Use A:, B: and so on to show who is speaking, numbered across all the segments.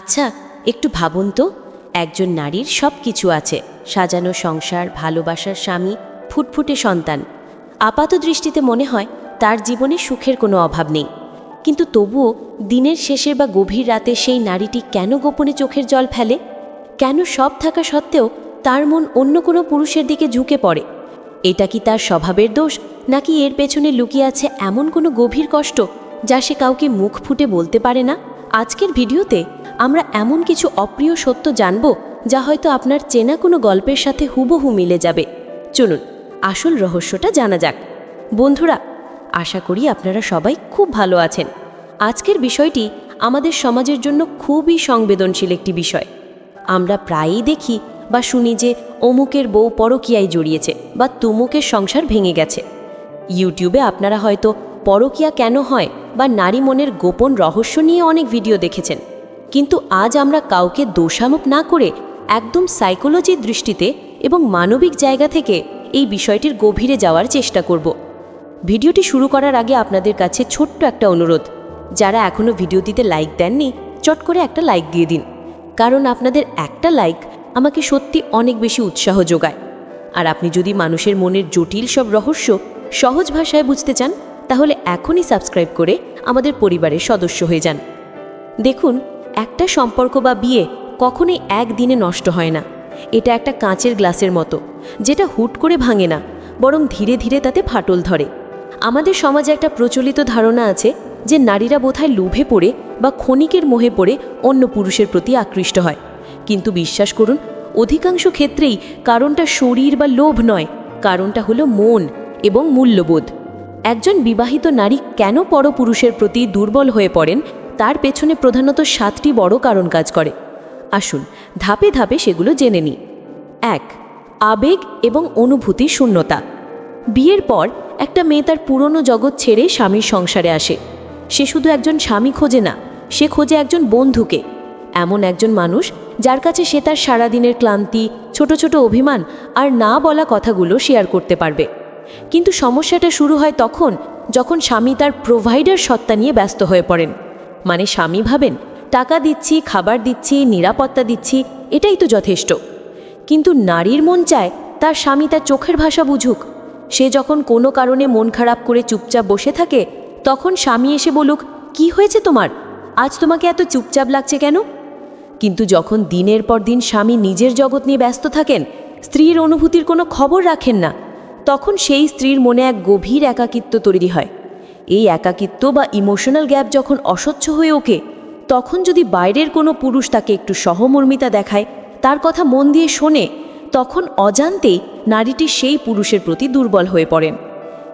A: আচ্ছা একটু ভাবুন তো। একজন নারীর সব কিছু আছে। সাজানো সংসার, ভালোবাসার স্বামী, ফুটফুটে সন্তান। আপাত দৃষ্টিতে মনে হয় তার জীবনে সুখের কোনো অভাব নেই। কিন্তু তবুও দিনের শেষে বা গভীর রাতে সেই নারীটি কেন গোপনে চোখের জল ফেলে? কেন সব থাকা সত্ত্বেও তার মন অন্য কোনো পুরুষের দিকে ঝুঁকে পড়ে? এটা কি তার স্বভাবের দোষ, নাকি এর পেছনে লুকিয়ে আছে এমন কোনো গভীর কষ্ট যা সে কাউকে মুখ ফুটে বলতে পারে না? আজকের ভিডিওতে আমরা এমন কিছু অপ্রিয় সত্য জানব যা হয়তো আপনার চেনা কোনো গল্পের সাথে হুবহু মিলে যাবে। চলুন, আসল রহস্যটা জানা যাক। বন্ধুরা, আশা করি আপনারা সবাই খুব ভালো আছেন। আজকের বিষয়টি আমাদের সমাজের জন্য খুবই সংবেদনশীল একটি বিষয়। আমরা প্রায়ই দেখি বা শুনি যে অমুকের বউ পরকিয়ায় জড়িয়েছে বা তুমুকের সংসার ভেঙে গেছে। ইউটিউবে আপনারা হয়তো পরকীয়া কেন হয় বা নারী মনের গোপন রহস্য নিয়ে অনেক ভিডিও দেখেছেন। কিন্তু আজ আমরা কাউকে দোষারোপ না করে একদম সাইকোলজির দৃষ্টিতে এবং মানবিক জায়গা থেকে এই বিষয়টির গভীরে যাওয়ার চেষ্টা করব। ভিডিওটি শুরু করার আগে আপনাদের কাছে ছোট্ট একটা অনুরোধ। যারা এখনও ভিডিওটিতে লাইক দেননি, চট করে একটা লাইক দিয়ে দিন। কারণ আপনাদের একটা লাইক আমাকে সত্যি অনেক বেশি উৎসাহ যোগায়। আর আপনি যদি মানুষের মনের জটিল সব রহস্য সহজ ভাষায় বুঝতে চান, তাহলে এখনই সাবস্ক্রাইব করে আমাদের পরিবারের সদস্য হয়ে যান। দেখুন একটা সম্পর্ক বা বিয়ে কখনোই একদিনে নষ্ট হয় না। এটা একটা কাঁচের গ্লাসের মতো, যেটা হুট করে ভাঙে না, বরং ধীরে ধীরে তাতে ফাটল ধরে। আমাদের সমাজে একটা প্রচলিত ধারণা আছে যে নারীরা বোধহয় লোভে পড়ে বা ক্ষণিকের মোহে পড়ে অন্য পুরুষের প্রতি আকৃষ্ট হয়। কিন্তু বিশ্বাস করুন, অধিকাংশ ক্ষেত্রেই কারণটা শরীর বা লোভ নয়, কারণটা হলো মন এবং মূল্যবোধ। একজন বিবাহিত নারী কেন পরপুরুষের প্রতি দুর্বল হয়ে পড়েন তার পেছনে প্রধানত সাতটি বড় কারণ কাজ করে। আসুন, ধাপে ধাপে সেগুলো জেনে নিই। এক, আবেগ এবং অনুভূতি শূন্যতা। বিয়ের পর একটা মেয়ে তার পুরনো জগৎ ছেড়ে স্বামীর সংসারে আসে। সে শুধু একজন স্বামী খোঁজে না, সে খোঁজে একজন বন্ধুকে। এমন একজন মানুষ যার কাছে সে তার সারাদিনের ক্লান্তি, ছোট ছোট অভিমান আর না বলা কথাগুলো শেয়ার করতে পারবে। কিন্তু সমস্যাটা শুরু হয় তখন, যখন স্বামী তার প্রোভাইডার সত্তা নিয়ে ব্যস্ত হয়ে পড়েন। মানে স্বামী ভাবেন, টাকা দিচ্ছি, খাবার দিচ্ছি, নিরাপত্তা দিচ্ছি, এটাই তো যথেষ্ট। কিন্তু নারীর মন চায় তার স্বামী তার চোখের ভাষা বুঝুক। সে যখন কোনো কারণে মন খারাপ করে চুপচাপ বসে থাকে, তখন স্বামী এসে বলুক, কি হয়েছে তোমার? আজ তোমাকে এত চুপচাপ লাগছে কেন? কিন্তু যখন দিনের পর দিন স্বামী নিজের জগৎ নিয়ে ব্যস্ত থাকেন, স্ত্রীর অনুভূতির কোনো খবর রাখেন না, তখন সেই স্ত্রীর মনে এক গভীর একাকিত্ব তৈরি হয়। এই একাকিত্ব বা ইমোশনাল গ্যাপ যখন অস্বচ্ছ হয়ে ওঠে, তখন যদি বাইরের কোনো পুরুষ তাকে একটু সহমর্মিতা দেখায়, তার কথা মন দিয়ে শোনে, তখন অজান্তেই নারীটি সেই পুরুষের প্রতি দুর্বল হয়ে পড়েন।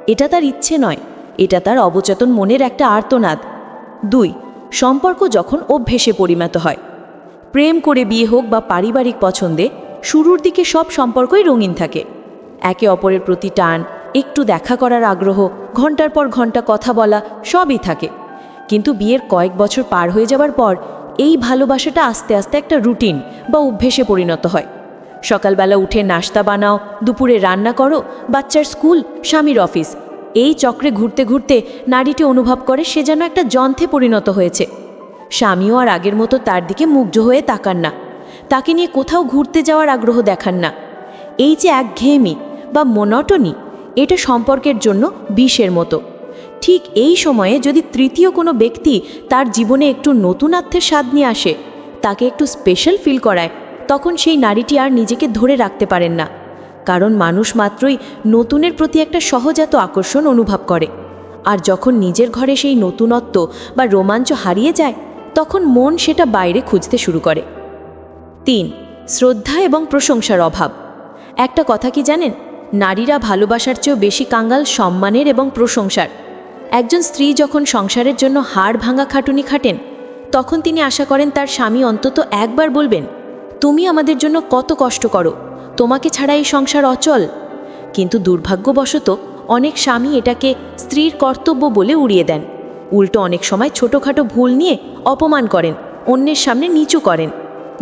A: এটা তার ইচ্ছে নয়, এটা তার অবচেতন মনের একটা আর্তনাদ। দুই, সম্পর্ক যখন অভ্যেসে পরিণত হয়। প্রেম করে বিয়ে হোক বা পারিবারিক পছন্দে, শুরুর দিকে সব সম্পর্কই রঙিন থাকে। একে অপরের প্রতি টান একটু দেখা করার আগ্রহ, ঘণ্টার পর ঘণ্টা কথা বলা সবই থাকে। কিন্তু বিয়ের কয়েক বছর পার হয়ে যাওয়ার পর এই ভালোবাসাটা আস্তে আস্তে একটা রুটিন বা অভ্যেসে পরিণত হয়। সকালবেলা উঠে নাস্তা বানাও, দুপুরে রান্না করো, বাচ্চার স্কুল, স্বামীর অফিস। এই চক্রে ঘুরতে ঘুরতে নারীটি অনুভব করে সে যেন একটা যন্ত্রে পরিণত হয়েছে। স্বামীও আর আগের মতো তার দিকে মুগ্ধ হয়ে তাকান না। তাকে নিয়ে কোথাও ঘুরতে যাওয়ার আগ্রহ দেখান না। এই যে একঘেয়েমি বা মনটনি এটা সম্পর্কের জন্য বিষের মতো। ঠিক এই সময়ে যদি তৃতীয় কোনো ব্যক্তি তার জীবনে একটু নতুনত্বের স্বাদ নিয়ে আসে, তাকে একটু স্পেশাল ফিল করায়, তখন সেই নারীটি আর নিজেকে ধরে রাখতে পারেন না। কারণ মানুষ মাত্রই নতুনের প্রতি একটা সহজাত আকর্ষণ অনুভব করে। আর যখন নিজের ঘরে সেই নতুনত্ব বা রোমাঞ্চ হারিয়ে যায়, তখন মন সেটা বাইরে খুঁজতে শুরু করে। তিন, শ্রদ্ধা এবং প্রশংসার অভাব। একটা কথা কি জানেন? নারীরা ভালোবাসার চেয়েও বেশি কাঙ্গাল সম্মানের এবং প্রশংসার। একজন স্ত্রী যখন সংসারের জন্য হাড় ভাঙা খাটুনি খাটেন, তখন তিনি আশা করেন তার স্বামী অন্তত একবার বলবেন, তুমি আমাদের জন্য কত কষ্ট করো, তোমাকে ছাড়া এই সংসার অচল। কিন্তু দুর্ভাগ্যবশত অনেক স্বামী এটাকে স্ত্রীর কর্তব্য বলে উড়িয়ে দেন। উল্টো অনেক সময় ছোটোখাটো ভুল নিয়ে অপমান করেন, অন্যের সামনে নিচু করেন।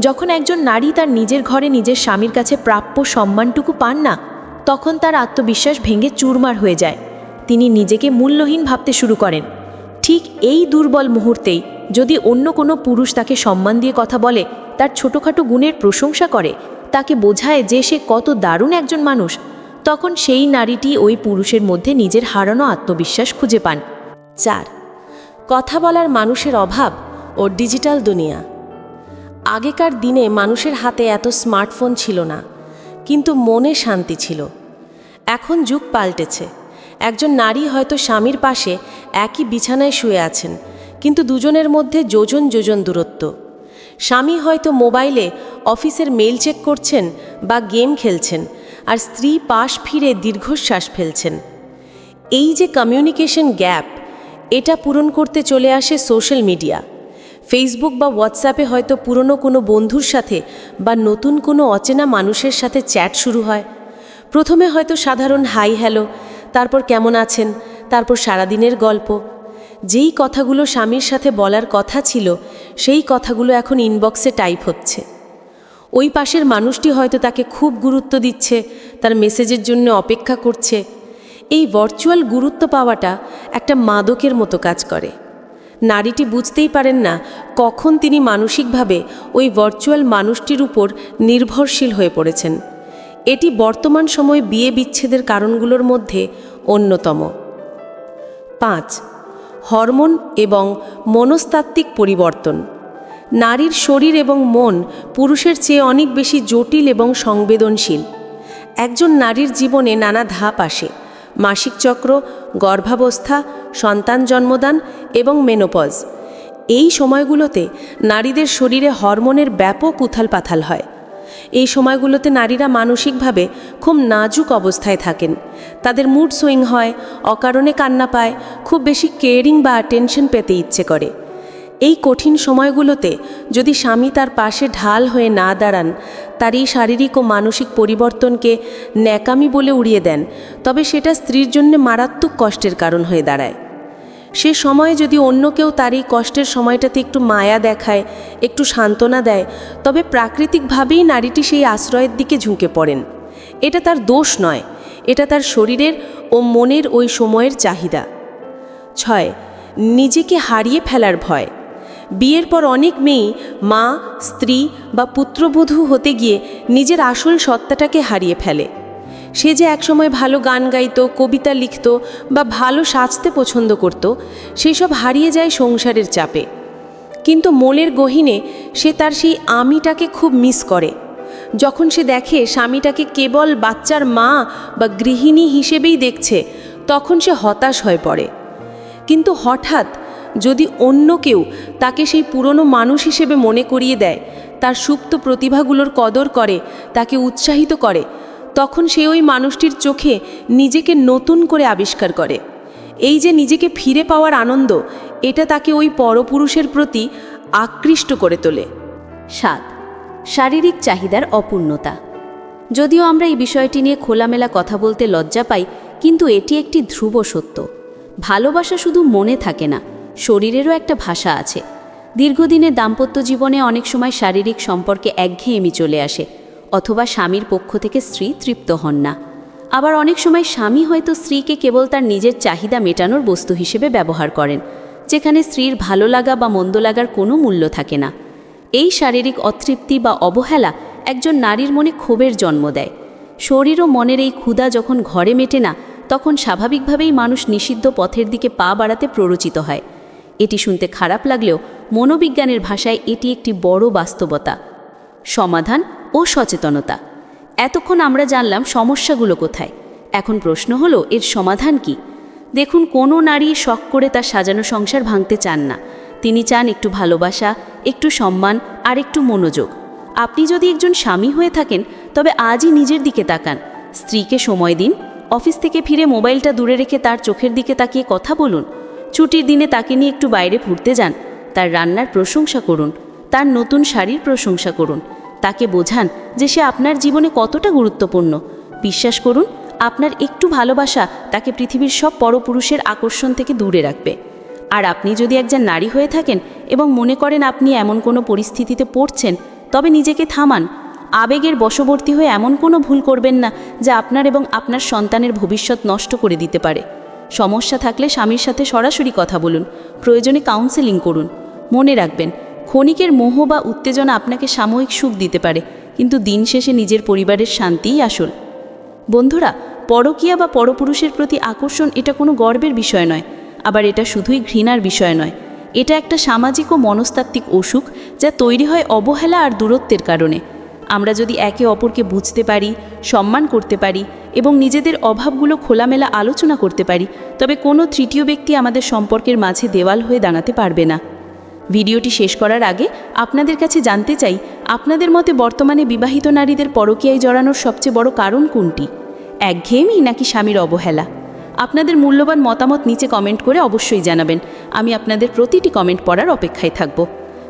A: যখন একজন নারী তার নিজের ঘরে নিজের স্বামীর কাছে প্রাপ্য সম্মানটুকু পান না তখন তার আত্মবিশ্বাস ভেঙে চুরমার হয়ে যায়। তিনি নিজেকে মূল্যহীন ভাবতে শুরু করেন। ঠিক এই দুর্বল মুহূর্তেই যদি অন্য কোনো পুরুষ তাকে সম্মান দিয়ে কথা বলে, তার ছোটোখাটো গুণের প্রশংসা করে, তাকে বোঝায় যে সে কত দারুণ একজন মানুষ, তখন সেই নারীটি ওই পুরুষের মধ্যে নিজের হারানো আত্মবিশ্বাস খুঁজে পান। চার, কথা বলার মানুষের অভাব ও ডিজিটাল দুনিয়া। আগেকার দিনে মানুষের হাতে এত স্মার্টফোন ছিল না। কিন্তু মনে শান্তি ছিল। এখন যুগ পাল্টেছে। একজন নারী হয়তো স্বামীর পাশে একই বিছানায় শুয়ে আছেন, কিন্তু দুজনের মধ্যে যোজন যোজন দূরত্ব। স্বামী হয়তো মোবাইলে অফিসের মেল চেক করছেন বা গেম খেলছেন আর স্ত্রী পাশ ফিরে দীর্ঘশ্বাস ফেলছেন। এই যে কমিউনিকেশন গ্যাপ এটা পূরণ করতে চলে আসে সোশ্যাল মিডিয়া ফেসবুক বা হোয়াটসঅ্যাপে হয়তো পুরনো কোনো বন্ধুর সাথে বা নতুন কোনো অচেনা মানুষের সাথে চ্যাট শুরু হয়। প্রথমে হয়তো সাধারণ, হাই, হ্যালো তারপর, কেমন আছেন? তারপর, সারাদিনের গল্প যেই কথাগুলো স্বামীর সাথে বলার কথা ছিল, সেই কথাগুলো এখন ইনবক্সে টাইপ হচ্ছে। ওই পাশের মানুষটি হয়তো তাকে খুব গুরুত্ব দিচ্ছে, তার মেসেজের জন্য অপেক্ষা করছে। এই ভার্চুয়াল গুরুত্ব পাওয়াটা একটা মাদকের মতো কাজ করে। নারীটি বুঝতেই পারেন না কখন তিনি মানসিকভাবে ওই ভার্চুয়াল মানুষটির উপর নির্ভরশীল হয়ে পড়েছেন। এটি বর্তমান সময়ে বিয়ে বিচ্ছেদের কারণগুলোর মধ্যে অন্যতম। পাঁচ, হরমোন এবং মনস্তাত্ত্বিক পরিবর্তন। নারীর শরীর এবং মন পুরুষের চেয়ে অনেক বেশি জটিল এবং সংবেদনশীল। একজন নারীর জীবনে নানা ধাপ আসে। মাসিক চক্র, গর্ভাবস্থা, সন্তান জন্মদান এবং মেনোপজ। এই সময়গুলোতে নারীদের শরীরে হরমোনের ব্যাপক উথাল পাথাল হয়। এই সময়গুলোতে নারীরা মানসিকভাবে খুব নাজুক অবস্থায় থাকেন। তাদের মুড সুইং হয়, অকারণে কান্না পায়, খুব বেশি কেয়ারিং বা অ্যাটেনশন পেতে ইচ্ছে করে। এই কঠিন সময়গুলোতে যদি স্বামী তার পাশে ঢাল হয়ে না দাঁড়ান, তার এই শারীরিক ও মানসিক পরিবর্তনকে ন্যাকামি বলে উড়িয়ে দেন, তবে সেটা স্ত্রীর জন্য মারাত্মক কষ্টের কারণ হয়ে দাঁড়ায়। সে সময়ে যদি অন্য কেউ তার এই কষ্টের সময়টাতে একটু মায়া দেখায়, একটু সান্ত্বনা দেয়, তবে প্রাকৃতিকভাবেই নারীটি সেই আশ্রয়ের দিকে ঝুঁকে পড়েন। এটা তার দোষ নয়, এটা তার শরীরের ও মনের ওই সময়ের চাহিদা। ছয়, নিজেকে হারিয়ে ফেলার ভয়। বিয়ের পর অনেক মেয়েই মা, স্ত্রী বা পুত্রবধূ হতে গিয়ে নিজের আসল সত্তাটাকে হারিয়ে ফেলে। সে যে একসময় ভালো গান গাইত, কবিতা লিখত বা ভালো সাজতে পছন্দ করত সেই সব হারিয়ে যায় সংসারের চাপে। কিন্তু মনের গহীনে সে তার সেই আমিটাকে খুব মিস করে। যখন সে দেখে স্বামীটাকে কেবল বাচ্চার মা বা গৃহিণী হিসেবেই দেখছে, তখন সে হতাশ হয়ে পড়ে। কিন্তু হঠাৎ যদি অন্য কেউ তাকে সেই পুরনো মানুষ হিসেবে মনে করিয়ে দেয়, তার সুপ্ত প্রতিভাগুলোর কদর করে, তাকে উৎসাহিত করে, তখন সে ওই মানুষটির চোখে নিজেকে নতুন করে আবিষ্কার করে। এই যে নিজেকে ফিরে পাওয়ার আনন্দ, এটা তাকে ওই পরপুরুষের প্রতি আকৃষ্ট করে তোলে।
B: সাত, শারীরিক চাহিদার অপূর্ণতা। যদিও আমরা এই বিষয়টি নিয়ে খোলামেলা কথা বলতে লজ্জা পাই, কিন্তু এটি একটি ধ্রুব সত্য। ভালোবাসা শুধু মনে থাকে না শরীরেরও একটা ভাষা আছে। দীর্ঘদিনের দাম্পত্য জীবনে অনেক সময় শারীরিক সম্পর্কে একঘেয়েমি চলে আসে, অথবা স্বামীর পক্ষ থেকে স্ত্রী তৃপ্ত হন না। আবার অনেক সময় স্বামী হয়তো স্ত্রীকে কেবল তার নিজের চাহিদা মেটানোর বস্তু হিসেবে ব্যবহার করেন, যেখানে স্ত্রীর ভালো লাগা বা মন্দ লাগার কোনো মূল্য থাকে না। এই শারীরিক অতৃপ্তি বা অবহেলা একজন নারীর মনে ক্ষোভের জন্ম দেয়। শরীর ও মনের এই ক্ষুধা যখন ঘরে মেটে না, তখন স্বাভাবিকভাবেই মানুষ নিষিদ্ধ পথের দিকে পা বাড়াতে প্ররোচিত হয়। এটি শুনতে খারাপ লাগলেও মনোবিজ্ঞানের ভাষায় এটি একটি বড় বাস্তবতা, সমাধান ও সচেতনতা। এতক্ষণ আমরা জানলাম সমস্যাগুলো কোথায়। এখন প্রশ্ন হলো, এর সমাধান কি? দেখুন, কোনো নারী শখ করে তার সাজানো সংসার ভাঙতে চান না। তিনি চান একটু ভালোবাসা, একটু সম্মান, আর একটু মনোযোগ। আপনি যদি একজন স্বামী হয়ে থাকেন, তবে আজই নিজের দিকে তাকান। স্ত্রীকে সময় দিন, অফিস থেকে ফিরে মোবাইলটা দূরে রেখে তার চোখের দিকে তাকিয়ে কথা বলুন। ছুটির দিনে তাকে নিয়ে একটু বাইরে ঘুরতে যান। তার রান্নার প্রশংসা করুন, তার নতুন শাড়ির প্রশংসা করুন। তাকে বোঝান যে সে আপনার জীবনে কতটা গুরুত্বপূর্ণ। বিশ্বাস করুন, আপনার একটু ভালোবাসা তাকে পৃথিবীর সব পরপুরুষের আকর্ষণ থেকে দূরে রাখবে। আর আপনি যদি একজন নারী হয়ে থাকেন এবং মনে করেন আপনি এমন কোনো পরিস্থিতিতে পড়ছেন, তবে নিজেকে থামান। আবেগের বশবর্তী হয়ে এমন কোনো ভুল করবেন না যা আপনার এবং আপনার সন্তানের ভবিষ্যৎ নষ্ট করে দিতে পারে। সমস্যা থাকলে স্বামীর সাথে সরাসরি কথা বলুন, প্রয়োজনে কাউন্সেলিং করুন। মনে রাখবেন, ক্ষণিকের মোহ বা উত্তেজনা আপনাকে সাময়িক সুখ দিতে পারে, কিন্তু দিন শেষে নিজের পরিবারের শান্তিই আসল। বন্ধুরা, পরকীয়া বা পরপুরুষের প্রতি আকর্ষণ এটা কোনো গর্বের বিষয় নয়, আবার এটা শুধুই ঘৃণার বিষয় নয়। এটা একটা সামাজিক ও মনস্তাত্ত্বিক অসুখ যা তৈরি হয় অবহেলা আর দূরত্বের কারণে। আমরা যদি একে অপরকে বুঝতে পারি, সম্মান করতে পারি এবং নিজেদের অভাবগুলো খোলামেলা আলোচনা করতে পারি, তবে কোনো তৃতীয় ব্যক্তি আমাদের সম্পর্কের মাঝে দেওয়াল হয়ে দাঁড়াতে পারবে না। ভিডিওটি শেষ করার আগে আপনাদের কাছে জানতে চাই, আপনাদের মতে বর্তমানে বিবাহিত নারীদের পরকীয়ায় জড়ানোর সবচেয়ে বড় কারণ কোনটি? একঘেয়েমি নাকি স্বামীর অবহেলা? আপনাদের মূল্যবান মতামত নিচে কমেন্ট করে অবশ্যই জানাবেন, আমি আপনাদের প্রতিটি কমেন্ট পড়ার অপেক্ষায় থাকব।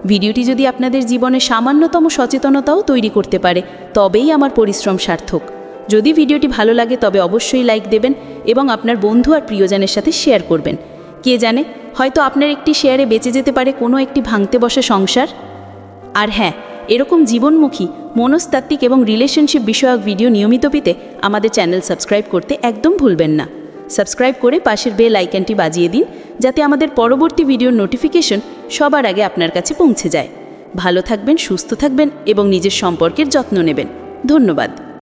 B: ভিডিওটি যদি আপনাদের জীবনে সামান্যতম সচেতনতাও তৈরি করতে পারে, তবেই আমার পরিশ্রম সার্থক। যদি ভিডিওটি ভালো লাগে তবে অবশ্যই লাইক দেবেন এবং আপনার বন্ধু আর প্রিয়জনের সাথে শেয়ার করবেন। কে জানে, হয়তো আপনার একটি শেয়ারে বেঁচে যেতে পারে কোনো একটি ভাঙতে বসে সংসার? আর হ্যাঁ এরকম জীবনমুখী, মনস্তাত্ত্বিক এবং রিলেশনশিপ বিষয়ক ভিডিও নিয়মিত পেতে আমাদের চ্যানেল সাবস্ক্রাইব করতে একদম ভুলবেন না। সাবস্ক্রাইব করে পাশের বেল আইকনটি বাজিয়ে দিন, যাতে আমাদের পরবর্তী ভিডিওর নোটিফিকেশন সবার আগে আপনার কাছে পৌঁছে যায়। ভালো থাকবেন, সুস্থ থাকবেন এবং নিজের সম্পর্কের যত্ন নেবেন। ধন্যবাদ।